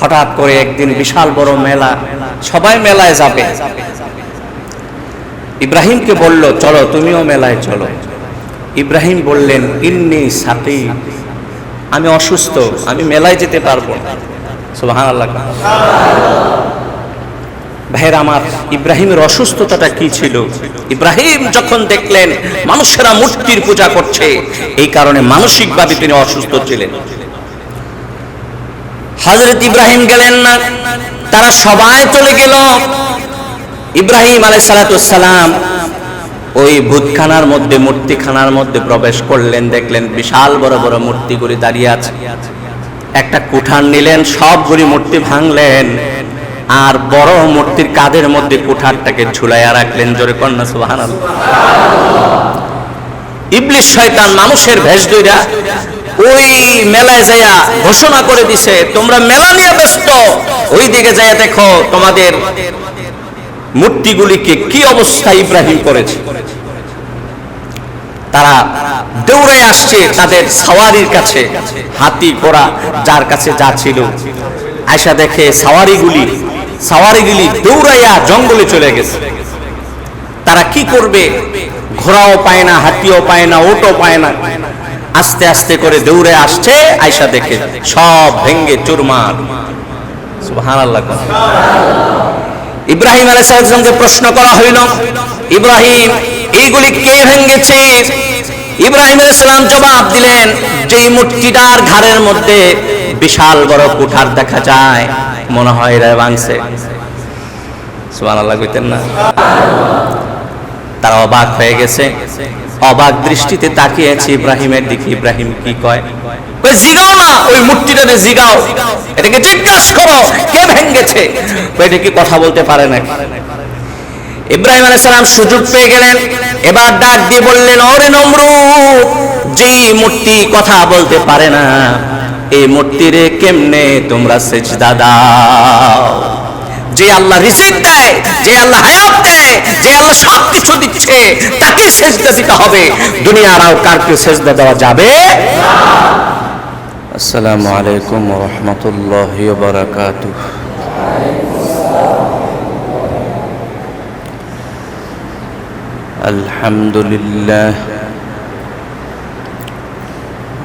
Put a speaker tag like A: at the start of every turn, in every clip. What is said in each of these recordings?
A: হঠাৎ করে একদিন বিশাল বড় মেলা, সবাই মেলায় যাবে। ইব্রাহিমকে বলল, চলো, তুমিও মেলায় চলো। ইব্রাহিম বললেন, ইন্নি সাকি, আমি অসুস্থ, আমি মেলায় যেতে পারব ভাইয়ের আমার, ইব্রাহিমের অসুস্থতাটা কি ছিল? ইব্রাহিম যখন দেখলেন, মানুষেরা মূর্তির পূজা করছে, এই কারণে মানসিকভাবে তিনি অসুস্থ ছিলেন। হজরত ইব্রাহিম গেলেন না। তারা সবাই চলে গেল। ইব্রাহিম আলাই সালাতাম ওই ভূতখানার মধ্যে, মূর্তিখানার মধ্যে প্রবেশ করলেন, দেখলেন বিশাল বড় বড় মূর্তিগুলি দাঁড়িয়ে আছে। একটা কুঠার নিলেন, সবগুলি মূর্তি ভাঙলেন আর বড় মূর্তির কাদের মধ্যে কুঠারটাকে ঝুলাইয়া রাখলেন, জোরে কন্যা সুবাহান ইবলিশ শয়তান মানুষের ভেষ দইরা ওই মেলায় যাইয়া ঘোষণা করে দিছে, তোমরা মেলা নিয়ে ব্যস্ত। ওই দিকে যাইয়া দেখো তোমাদের মূর্তিগুলিকে কি অবস্থা ইব্রাহিম করেছে। তারা দৌড়ে আসছে তাদের সাওয়ারির কাছে, হাতি, ঘোড়া, যার কাছে যা ছিল। আয়সা দেখে সাওয়ারিগুলি সাওয়ারিগুলি দৌড়াইয়া জঙ্গলে চলে গেছে। তারা কি করবে? ঘোড়াও পায় না, হাতিও পায় না ওটো পায় না। আস্তে আস্তে করে দৌড়ে আসছে আয়সা দেখে সব ভেঙ্গে চুরমার। ইব্রাহিম আলাইসালামকে প্রশ্ন করা হইল, ইব্রাহিম, এইগুলি কে ভেঙ্গেছে? ইব্রাহিম আলাইসালাম জবাব দিলেন যে মূর্তিটার ঘাড়ের মধ্যে বিশাল বড় কুঠার দেখা যায়, মনে হয় এরা ভাঙছে। সুবহানাল্লাহ কইতেন না। তারা অবাক হয়ে গেছে। অবাক দৃষ্টিতে তাকিয়েছে ইব্রাহিমের দিকে। ইব্রাহিম কি কয়? ওই জিগাও না, ওই মূর্তিটাতে জিগাও। এটাকে জিজ্ঞাসা করো, কে ভেঙ্গেছে? এটা কি কথা বলতে পারে না ইব্রাহিম আলাইহিস সালাম সুযোগ পেয়ে গেলেন। এবার ডাক দিয়ে বললেন, ওরে নমরুদ যেই মূর্তি কথা বলতে পারে না, এই মূর্তিরে কেমনে তোমরা সেজদা দাও? যে আল্লাহ রিজিক দেয়, যে আল্লাহ হায়াত যে আল্লাহ সব কিছু দিচ্ছে তাকে সেজদা দিতে হবে দুনিয়ার আর কারকে সেজদা দেওয়া যাবে
B: السلام عليكم ورحمة الله وبركاته الحمد لله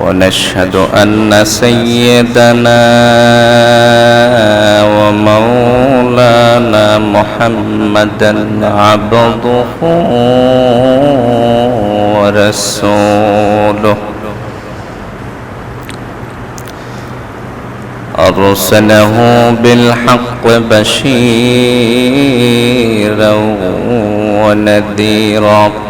B: ونشهد أن سيدنا ومولانا محمدا عبده ورسوله. أرسله بالحق بشيرا ونذيرا.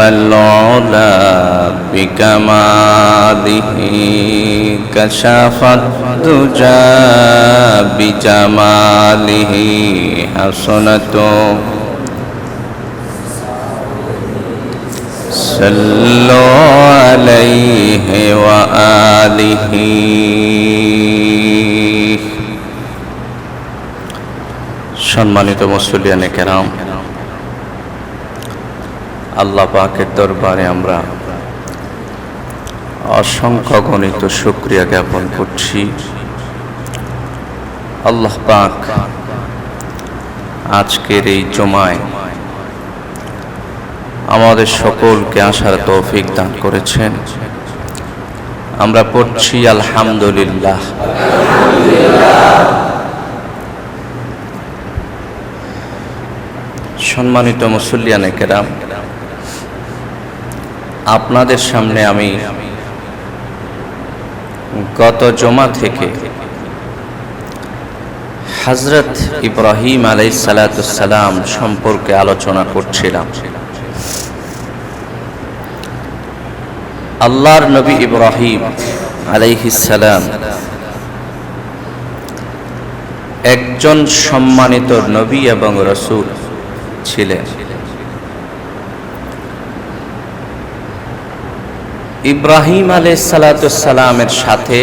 A: بلغ العلا بكماله كشف الدجى بجماله حسنة صلوا عليه وآله সম্মানিত মুসলিয়ানে কেরাম আল্লাহ পাকের দরবারে আমরা অসংখ্য গণিত শুক্রিয়া জ্ঞাপন করছি। আল্লাহ পাক আজকের এই জমায় আমাদের সকলকে আসার তৌফিক দান করেছেন। আমরা পড়ছি আলহামদুলিল্লাহ। সম্মানিত মুসল্লিয়ানে কেরাম আপনাদের সামনে আমি গত জমা থেকে হজরত ইব্রাহিম আলাই সালাম সম্পর্কে আলোচনা করছিলাম। আল্লাহর নবী ইব্রাহিম আলাইহিসালাম একজন সম্মানিত নবী এবং রসুল ছিলেন। ইব্রাহিম আলাই সালামের সাথে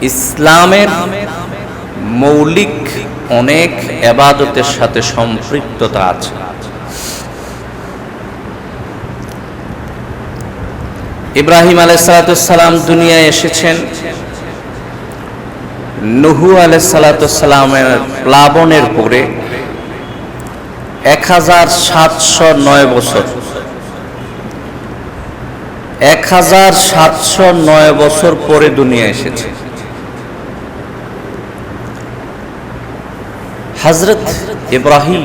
A: ইসলামের মৌলিক অনেক এবাদতের সাথে সম্পৃক্ততা আছে। ইব্রাহিম আলাইসালাম দুনিয়ায় এসেছেন। নুহু আলাইসালামের প্লাবনের পরে এক হাজার সাতশো নয় বছর এক হাজার সাতশো নয় বছর পরে দুনিয়া এসেছে। হজরত ইব্রাহিম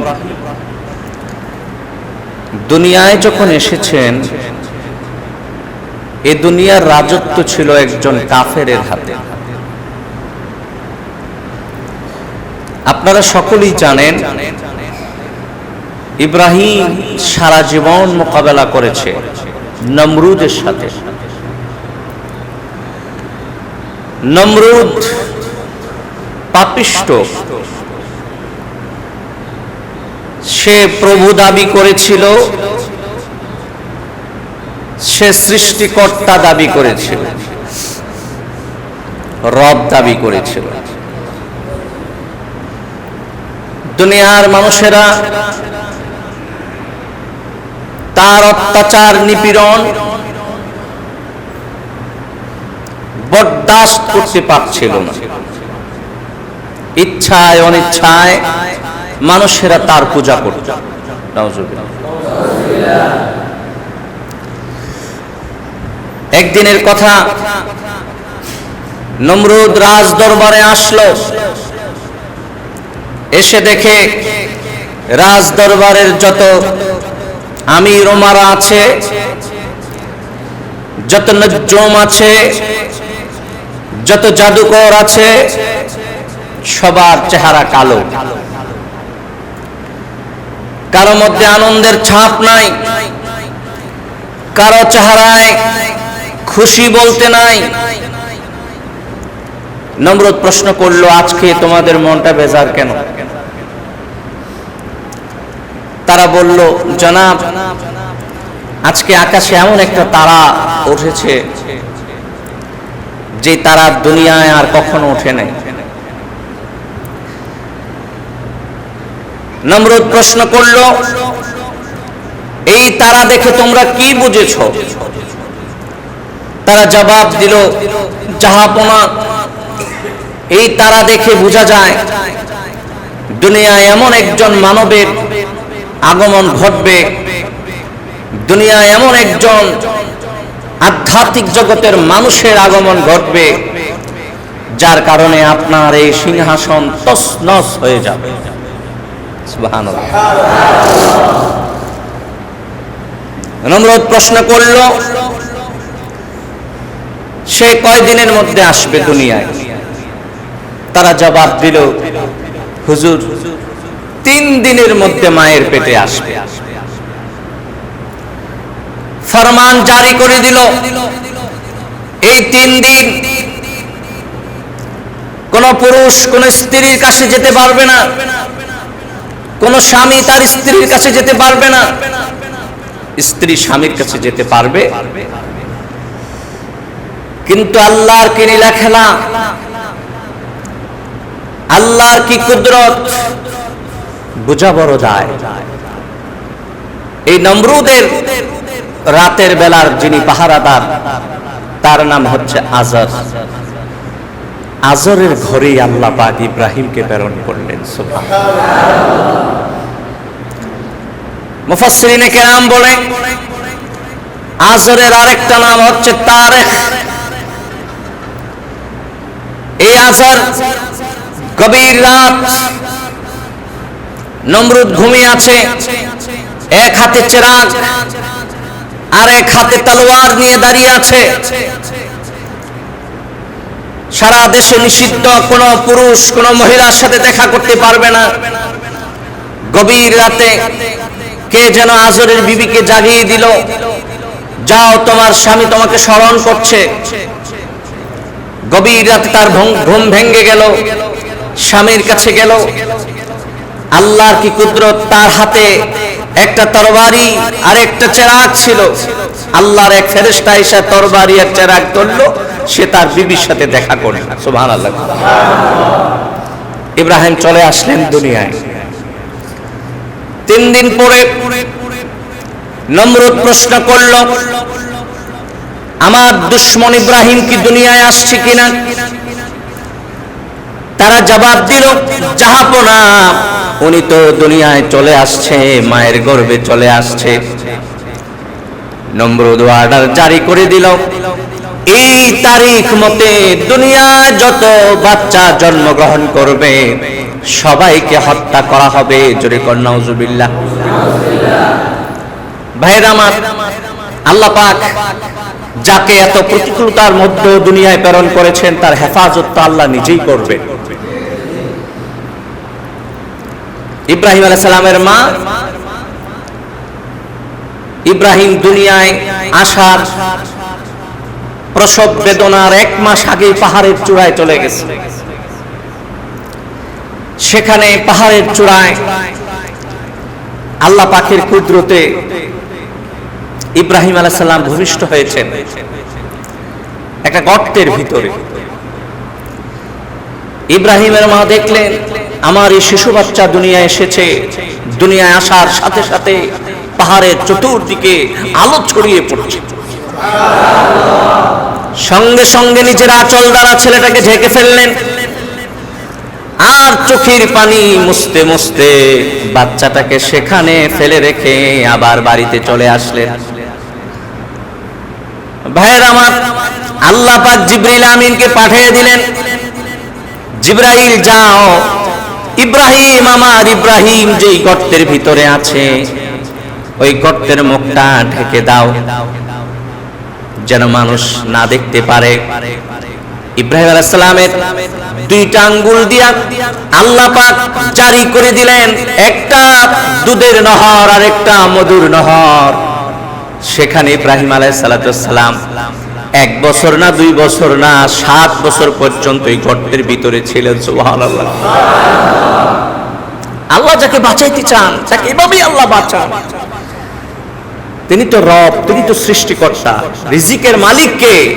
A: দুনিয়ায় যখন এসেছেন, এ দুনিয়ার রাজত্ব ছিল একজন কাফেরের হাতে। আপনারা সকলেই জানেন, ইব্রাহিম সারা জীবন মোকাবেলা করেছে। নমরুদের সাথে। নমরুদ পাপিষ্ট। সে প্রভু দাবি করেছিল। সে সৃষ্টিকর্তা দাবি করেছিল। রব দাবি করেছিল। দুনিয়ার মানুষেরা তার অত্যাচার নিপীড়ন বরদাস্ত করতে পারছিল না। ইচ্ছায়, অনিচ্ছায় মানুষেরা তার পূজা করত। একদিনের কথা নমরুদ রাজ দরবারে আসলো। এসে দেখে রাজ দরবারের যত আমির ওমারা আছে, যত নজ্জম আছে, যত জাদুকর আছে, সবার চেহারা কালো। কারও মধ্যে আনন্দের ছাপ নাই, কারও চেহারায় খুশি বলতে নাই। নম্রত প্রশ্ন করল, আজকে তোমাদের মনটা বেজার কেন? তারা বলল, জনাব, আজকে আকাশে এমন একটা তারা উঠেছে যে তারা দুনিয়ায় আর কখনো ওঠে নাই। নমরুদ প্রশ্ন করল, এই তারা দেখে তোমরা কি বুঝেছ? তারা জবাব দিল জাহাপনা এই তারা দেখে বোঝা যায়, দুনিয়ায় এমন একজন মানবের আগমন ঘটবে। দুনিয়ায় এমন একজন আধ্যাত্মিক জগতের মানুষের আগমন ঘটবে, যার কারণে আপনার এই সিংহাসন তসনস হয়ে যাবে। নমরুদ প্রশ্ন করল, সে কয়দিনের মধ্যে আসবে দুনিয়ায়? তারা জবাব দিল, হুজুর তিন দিনের মধ্যে মায়ের পেটে আসবে। ফরমান জারি করে দিল। এই তিন দিন কোন পুরুষ, কোন স্ত্রীর কাছে যেতে পারবে না। কোন স্বামী তার স্ত্রীর কাছে যেতে পারবে না। স্ত্রী স্বামীর কাছে যেতে পারবে। কিন্তু আল্লাহর কি লীলা খেলা আল্লাহর কি কুদরত? বুঝা বড় যায় এই নমরুদের রাতের বেলার যিনি পাহারাদার, তার নাম হচ্ছে আজর। আজরের ঘরেই আল্লাহ পাক ইব্রাহিমকে প্রেরণ করলেন মুফাসসিরিনে কেরাম বলে, আজরের আরেকটা নাম হচ্ছে তারেখ। এই আজর গভীর রাত নমরুদ ঘুমিয়ে আছে। এক হাতে চেরাগ আর এক হাতে তলোয়ার নিয়ে দাঁড়িয়ে আছে। সারা দেশে নিষিদ্ধ, কোন পুরুষ, কোন মহিলার সাথে দেখা করতে পারবে না। গভীর রাতে কে যেন আজরের বিবিকে জাগিয়ে দিল। যাও, তোমার স্বামী তোমাকে স্মরণ করছে। গভীর রাতে তার ঘুম ভেঙ্গে গেল। স্বামীর কাছে গেল। আল্লাহর কি কুদরত? তার হাতে একটা তরবারি আর একটা চেরাগ ছিল। আল্লাহর এক ফেরেশতা এসে তরবারি আর চেরাগ ধরলো, সে তার বিবির সাথে দেখা করল। সুবহানাল্লাহ। ইব্রাহিম চলে আসলেন দুনিয়ায়। তিন দিন পরে নমরুদ প্রশ্ন করল, আমার দুশ্মন ইব্রাহিম কি দুনিয়ায় আসছে কিনা? তারা জবাব দিল জাহাপনা উনি তো দুনিয়ায় চলে আসছে, মায়ের গর্ভে চলে আসছে। নমরুদ অর্ডার জারি করে দিল। এই তারিখ মতে দুনিয়ায় যত বাচ্চা জন্মগ্রহণ করবে, সবাইকে হত্যা করা হবে। জোরে কন্যাউজুবিল্লাহ ভাইরা আমার, আল্লাহ পাক যাকে এত প্রতিকূলতার মধ্যে দুনিয়ায় প্রেরণ করেছেন, তার হেফাজত তো আল্লাহ নিজেই করবে। ইব্রাহিম সালামের মা, ইব্রাহিম দুনিয়ায় আসার প্রসব বেদনার এক মাস আগেই পাহাড়ের চূড়ায় চলে গেছে। সেখানে পাহাড়ের চূড়ায় আল্লাহ পাখির কুদরতে ইব্রাহিম আলাইহিস সালাম ভূমিষ্ঠ হয়েছেন। একটা গর্তের ভিতরে। ইব্রাহিমের মা দেখলেন আমার এই শিশু বাচ্চা দুনিয়ায় এসেছে, দুনিয়ায় আসার সাথে সাথে পাহাড়ের চতুর্দিকে আলো ছড়িয়ে পড়ছে। সঙ্গে সঙ্গে নিজের আঁচল দ্বারা ছেলেটাকে ঢেকে ফেললেন। আর চোখের পানি মুছতে মুছতে বাচ্চাটাকে সেখানে ফেলে রেখে আবার বাড়িতে চলে আসলেন। ভাইয়ের আমার, আল্লাহ পাক জিব্রিল আমিনকে পাঠিয়ে দিলেন। জিব্রাইল, যাও। ইব্রাহিম, আমার ইব্রাহিম, যেই গর্তের ভিতরে আছে, ওই গর্তের মুখটা ঢেকে দাও, যেন মানুষ না দেখতে পারে। ইব্রাহিম আলাইহিস সালামের দুইটা আঙ্গুল দিয়া আল্লাহ পাক জারি করে দিলেন, একটা দুধের নহর আর একটা মধুর নহর। সেখানে ইব্রাহিম আলাইহিস সালাম এক বছর না, দুই বছর না, সাত বছর পর্যন্ত এই গর্তের ভিতরে ছিলেন, সুবহানাল্লাহ। আল্লাহ যাকে বাঁচাইতে চান তাকে এভাবেই আল্লাহ বাঁচান। তিনি তো রব, তিনি তো সৃষ্টিকর্তা। রিজিকের মালিক কে?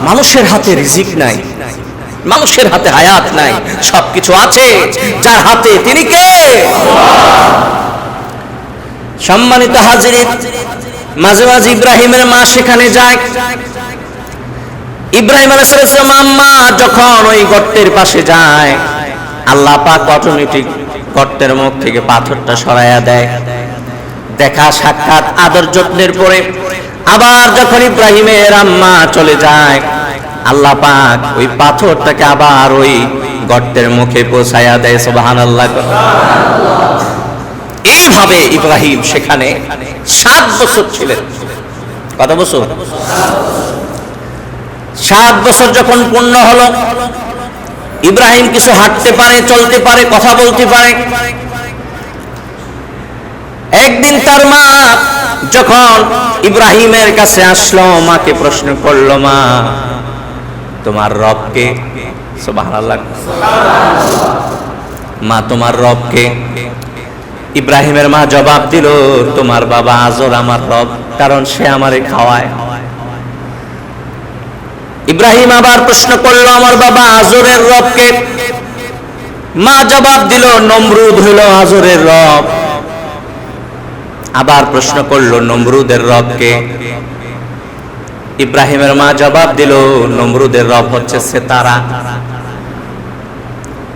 A: মানুষের হাতে রিজিক নাই। মানুষের হাতে হায়াত নাই। সবকিছু আছে। যার হাতে তিনি কে? সম্মানিত হাজিরিন মাঝে মাঝে ইব্রাহিমের মা সেখানে যায়। ইব্রাহিম যখন ওই গর্তের পাশে যায়, আল্লাহ পাক অটোমেটিক গর্তের মুখ থেকে পাথরটা সরাইয়া দেয়। দেখা সাক্ষাৎ আদর যত্নের পরে আবার যখন ইব্রাহিমের আম্মা চলে যায়, আল্লাহ পাক ওই পাথরটাকে আবার ওই গর্তের মুখে পৌঁছায়া দেয়। সুবহানাল্লাহ। এইভাবে ইব্রাহিম সেখানে সাত বছর ছিলেন। কত বছর? সাত বছর যখন পূর্ণ হলো, ইব্রাহিম কিছু হাঁটতে পারে, চলতে পারে, কথা বলতে পারে। একদিন তার মা যখন ইব্রাহিমের কাছে আসলো, মাকে প্রশ্ন করল, মা, তোমার রবকে সুবহানাল্লাহ। মা, তোমার রবকে ইব্রাহিমের মা জবাব দিল, তোমার বাবা আজর আমার রব, কারণ সে আমারে খাওয়ায়। ইব্রাহিম আবার প্রশ্ন করল, আমার বাবা আজরের রবকে? মা জবাব দিল, নমরুদ হইল আজরের রব। আবার প্রশ্ন করল, নমরুদের রবকে ইব্রাহিমের মা জবাব দিল, নমরুদের রব হচ্ছে সেতারা।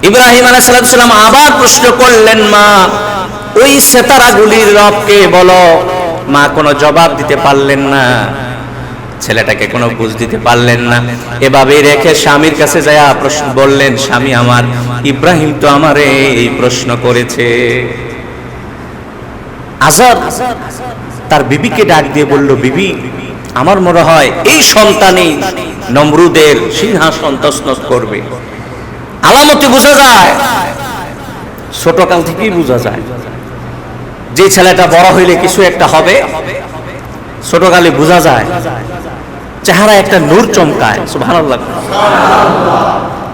A: ইব্রাহিম আলাইসালাম আবার প্রশ্ন করলেন, মা ওই সেতারাগুলির রবকে বলো। মা কোনো জবাব দিতে পারলেন না। ছেলেটাকে কোনো বুঝ দিতে পারলেন না। এভাবে রেখে স্বামীর কাছে যায় প্রশ্ন বললেন, স্বামী আমার, ইব্রাহিম তো আমারে এই প্রশ্ন করেছে। আজাদ তার বিবিকে ডাক দিয়ে বলল, বিবি, আমার মনে হয় এই সন্তানই নমরুদের সিংহাসন তসনস করবে। আলামতি বোঝা যায়, ছোটকাল থেকেই বোঝা যায়। যে ছেলেটা বড় হইলে কিছু একটা হবে, ছোটকালে বোঝা যায়, চেহারা একটা নূর চমকায়, সুবহানাল্লাহ।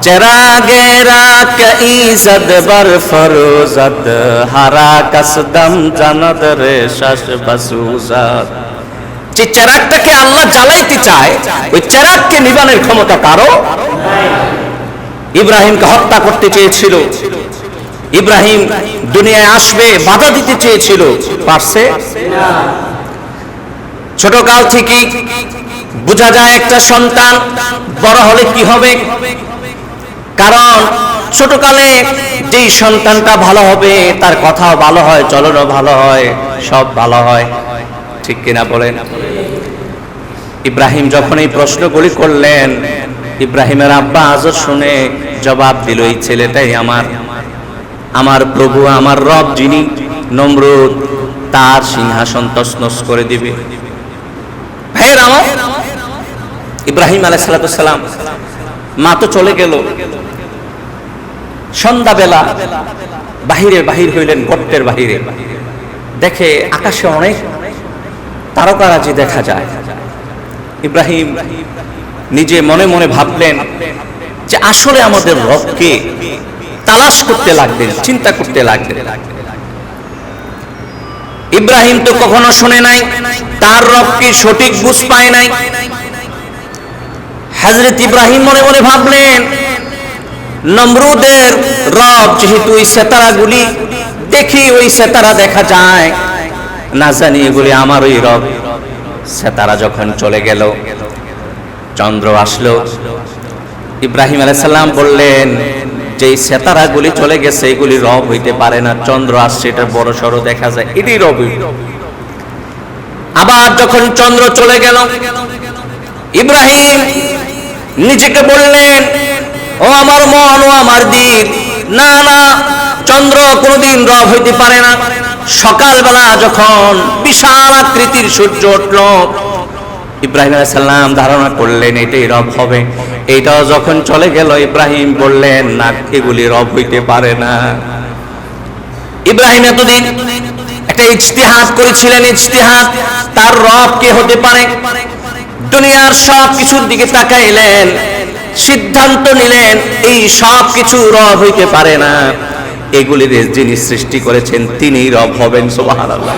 A: চেরাগে রাক ইজদ বর ফরোজত, হারা কসদম জানত রে শাস বসুজাত। যে চেরাগটাকে আল্লাহ জ্বালাইতে চায়, ওই চেরাগকে নিবানের ক্ষমতা কারও? ইব্রাহিমকে হত্যা করতে চেয়েছিল। ইব্রাহিম দুনিয়ায় আসবে, বাধা দিতে চেয়েছিল। পারছে? ছোটকাল থেকেই বোঝা যায় একটা সন্তান বড় হলে কি হবে? কারণ ছোটকালে যেই সন্তানটা ভালো হবে, তার কথাও ভালো হয়, চলনও ভালো হয়, সব ভালো হয়। ঠিক কিনা বলেন? ইব্রাহিম যখন এই প্রশ্নগুলি করলেন, ইব্রাহিমের আব্বা আজও শুনে জবাব দিল, এই ছেলেটাই আমার। আমার প্রভু, আমার রব যিনি নমরুদ, তার সিংহাসন তসনস করে দিবে। ইব্রাহিম আলাইসালাম মা তো চলে গেল। সন্ধ্যাবেলা বাহিরে বাহির হইলেন, গর্তের বাহিরে। দেখে আকাশে অনেক তারকারাজি দেখা যায়। ইব্রাহিম নিজে মনে মনে ভাবলেন যে আসলে আমাদের রবকে তালাশ করতে লাগবেন, চিন্তা করতে লাগবেন। ইব্রাহিম তো কখনো শুনে নাই, তার রবকে সঠিক বুঝ পায় নাই? হজরত ইব্রাহিম মনে মনে ভাবলেন, নমরুদের রব যেহেতু ওই সেতারাগুলি, দেখি ওই সেতারা দেখা যায়। না জানি এগুলি আমার ওই রব। সেতারা যখন চলে গেল, চন্দ্র আসলো। ইব্রাহিম আলাইসাল্লাম বললেন যে এই সেতারাগুলি চলে গেছে, এগুলি রব হইতে পারে না। চন্দ্র আসছে, এটা বড় সড়ো দেখা যায়। এটাই রব আবার যখন চন্দ্র চলে গেল, ইব্রাহিম নিজেকে বললেন, ও আমার মন ও আমার দিল না না, চন্দ্র কোনোদিন রব হইতে পারে না। সকালবেলা যখন বিশাল আকৃতির সূর্য উঠল ইব্রাহিম আলাইসাল্লাম ধারণা করলেন, এটাই রব হবে। এইটাও যখন চলে গেল, ইব্রাহিম বললেন না এগুলি রব হইতে পারে না। ইব্রাহিম এতদিন একটা ইজতিহাদ করেছিলেন, ইজতিহাদ, তার রব কে হতে পারে? দুনিয়ার সব কিছুর দিকে তাকাইলেন, সিদ্ধান্ত নিলেন, এই সব কিছু রব হইতে পারে না। এগুলির যিনি সৃষ্টি করেছেন তিনি রব হবেন, সুবহানাল্লাহ।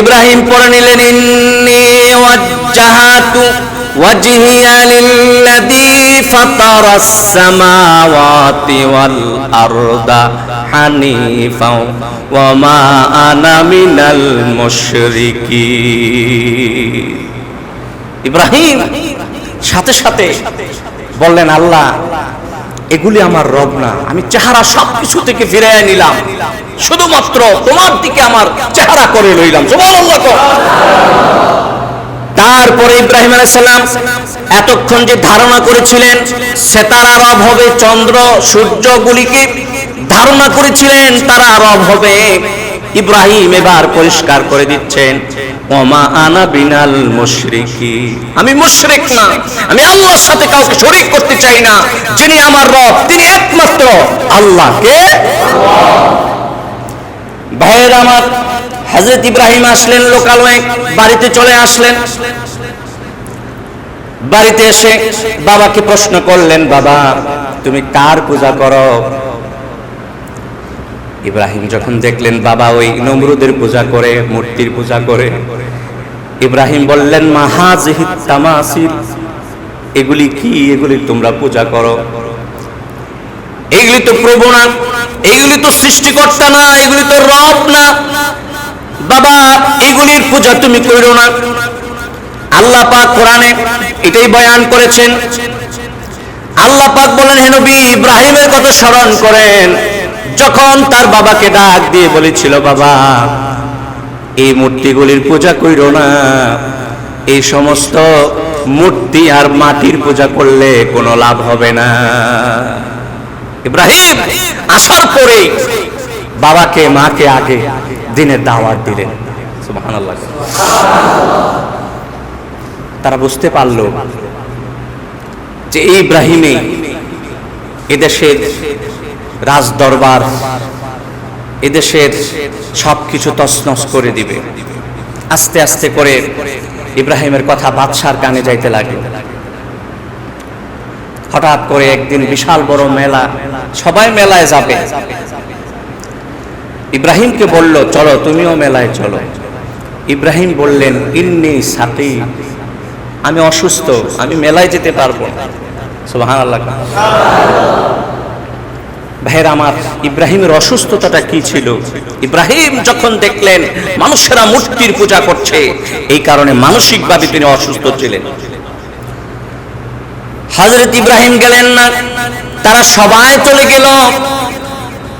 A: ইব্রাহিম পড়ে নিলেন, ইন্নি ওয়াজহিয়া লিল্লাযী ফাতারাস সামাওয়াতি ওয়াল আরদা হানিফা ওয়া মা আনা মিনাল ইব্রাহিম সাথে সাথে বললেন, আল্লাহ, এগুলি আমার রব না। আমি চেহারা সবকিছু থেকে ফিরে নিলাম। শুধুমাত্র তোমার দিকে আমার চেহারা করে লইলাম। সুবহানাল্লাহ কও। তারপরে ইব্রাহিম আলাইসাল্লাম এতক্ষণ যে ধারণা করেছিলেন সেতারা রব হবে, চন্দ্র সূর্যগুলিকে ধারণা করেছিলেন তারা রব হবে। ইব্রাহিম এবার পরিষ্কার করে দিচ্ছেন, ওমা আনা বিনাল মুশরিকি। আমি মুশরিক না, আমি আল্লাহর সাথে কাউকে শরীক করতে চাই না। যিনি আমার রব, তিনি একমাত্র আল্লাহ কে ভাইয়ের আমার হজরত ইব্রাহিম আসলেন, লোকালয়ে বাড়িতে চলে আসলেন। বাড়িতে এসে বাবাকে প্রশ্ন করলেন, বাবা, তুমি কার পূজা করো? ইব্রাহিম যখন দেখলেন বাবা ওই নমরুদের পূজা করে, মূর্তির পূজা করে, ইব্রাহিম বললেন এগুলি কি? এগুলি তোমরা পূজা করো। এগুলি তো প্রভু না এগুলি তো সৃষ্টিকর্তা না, এগুলি তো রব না। বাবা, এগুলির পূজা তুমি করো না। আল্লাহ পাক কোরআনে এটাই বয়ান করেছেন। আল্লাহ পাক বলেন, হে নবী ইব্রাহিমের কথা স্মরণ করেন। যখন তার বাবাকে ডাক দিয়ে বলেছিল, বাবা, এই মূর্তিগুলির পূজা কইরো না। এই সমস্ত মূর্তি আর মাটির পূজা করলে কোনো লাভ হবে না। ইব্রাহিম, আসার পরে বাবাকে, মাকে আগে দিনের দাওয়াত দিলেন। তারা বুঝতে পারল যে ইব্রাহিমে এদেশের রাজ দরবার এদেশের সবকিছু তছনছ করে দিবে। আস্তে আস্তে করে ইব্রাহিমের কথা বাদশার কানে যাইতে লাগে। হঠাৎ করে একদিন বিশাল বড় মেলা, সবাই মেলায় যাবে। ইব্রাহিমকে বলল, চলো, তুমিও মেলায় চলো। ইব্রাহিম বললেন, ইন্নি সাথী আমি অসুস্থ, আমি মেলায় যেতে পারব আল্লাহ ভাইয়ের, আমার ইব্রাহিমের অসুস্থতাটা কি ছিল? ইব্রাহিম যখন দেখলেন মানুষেরা মূর্তির পূজা করছে, এই কারণে মানসিকভাবে তিনি অসুস্থ ছিলেন। হজরত ইব্রাহিম গেলেন না, তারা সবাই চলে গেল।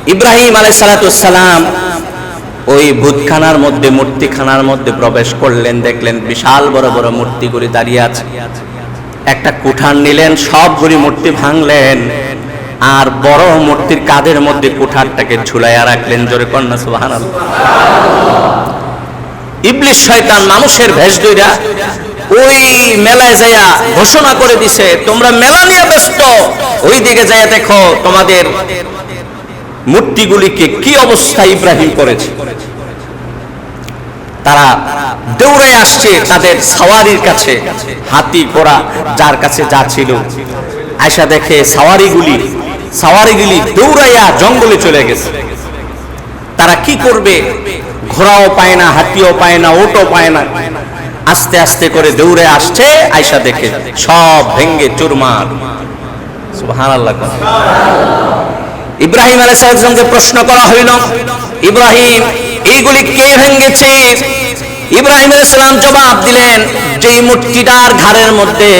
A: ইব্রাহিম আলাই সালাতাম ওই ভূতখানার মধ্যে, মূর্তিখানার মধ্যে প্রবেশ করলেন, দেখলেন বিশাল বড় বড় মূর্তিগুলি দাঁড়িয়ে আছে। একটা কুঠার নিলেন, সবগুলি মূর্তি ভাঙলেন, আর বড় মূর্তির কাঁধের মধ্যে কুঠারটাকে ঝুলাইয়া রাখলেন, জোরে কন্যা সুবাহান ইবলিশ শয়তান মানুষের ভেষ দইরা ওই মেলায় যাইয়া ঘোষণা করে দিছে, তোমরা মেলা নিয়ে ব্যস্ত ওই দিকে যাইয়া দেখো, তোমাদের মূর্তিগুলিকে কি অবস্থা ইব্রাহিম করেছে? তারা দৌড়ে আসছে তাদের সাওয়ারির কাছে, হাতি, ঘোড়া, যার কাছে যা ছিল। আয়সা দেখে সাওয়ারিগুলি সাওয়ারিগুলি দৌড়াইয়া জঙ্গলে চলে গেছে। তারা কি করবে? ঘোড়াও পায় না, হাতিও পায় না ওটো পায় না। আস্তে আস্তে করে দৌড়ে আসছে আয়সা দেখে। সব ভেঙ্গে চুরমার। সুবহানাল্লাহ। ইব্রাহিম আলাইসালামকে প্রশ্ন করা হইল, ইব্রাহিম, এইগুলি কে ভেঙ্গেছে? ইব্রাহিম আলাইসালাম জবাব দিলেন যে মূর্তিটার ঘাড়ের মধ্যে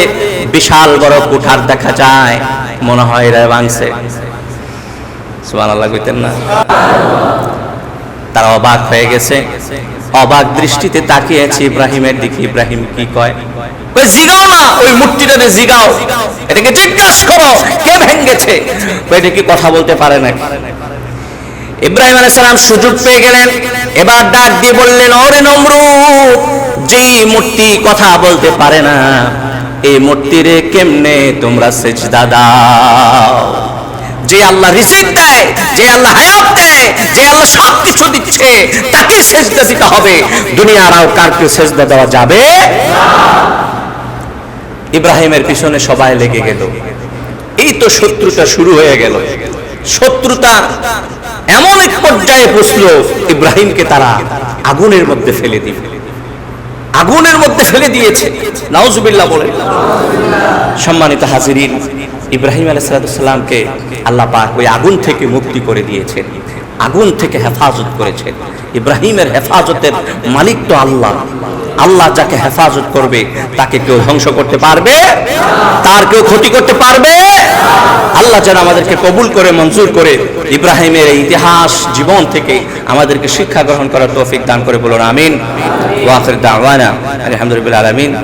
A: বিশাল বড় কুঠার দেখা যায়, মনে হয় এরা ভাঙছে। সুবহানাল্লাহ কইতেন না? তারা অবাক হয়ে গেছে। অবাক দৃষ্টিতে তাকিয়েছে ইব্রাহিমের দিকে। ইব্রাহিম কি কয়? কই জিগাও না, ওই মূর্তিটাতে জিগাও। এটাকে জিজ্ঞাসা করো, কে ভেঙ্গেছে? এটা কি কথা বলতে পারে না ইব্রাহিম আলাইহিস সালাম সুযোগ পেয়ে গেলেন। এবার ডাক দিয়ে বললেন, ওরে নমরুদ যেই মূর্তি কথা বলতে পারে না, এই মূর্তিরে কেমনে তোমরা সেজদা দাও? যে আল্লাহ রিজিক দেয়, যে আল্লাহ হায়াত যে আল্লাহ সব কিছু দিচ্ছে, তাকে সেজদা দিতে হবে। দুনিয়ার আর কারকে সেজদা দেওয়া যাবে ইব্রাহিমের পিছনে সবাই লেগে গেল। এই তো শত্রুতা শুরু হয়ে গেল। শত্রুতা এমন এক পর্যায়ে বসল ইব্রাহিমকে তারা আগুনের মধ্যে ফেলে দিবে আগুনের মধ্যে ফেলে দিয়েছে। নাউজুবিল্লাহ বলে। সম্মানিত হাজিরিন, ইব্রাহিম আলাইসালামকে আল্লাহ পাক ওই আগুন থেকে মুক্তি করে দিয়েছেন। আগুন থেকে হেফাজত করেছেন ইব্রাহিমের হেফাজতের মালিক তো আল্লাহ। আল্লাহ যাকে হেফাজত করবে, তাকে কেউ ধ্বংস করতে পারবে? তার কেউ ক্ষতি করতে পারবে? আল্লাহ যেন আমাদেরকে কবুল করে, মঞ্জুর করে ইব্রাহিমের এই ইতিহাস জীবন থেকে আমাদেরকে শিক্ষা গ্রহণ করার তৌফিক দান করে বলুন, আমিন। আলহামদুলিল্লাহ আলামিন।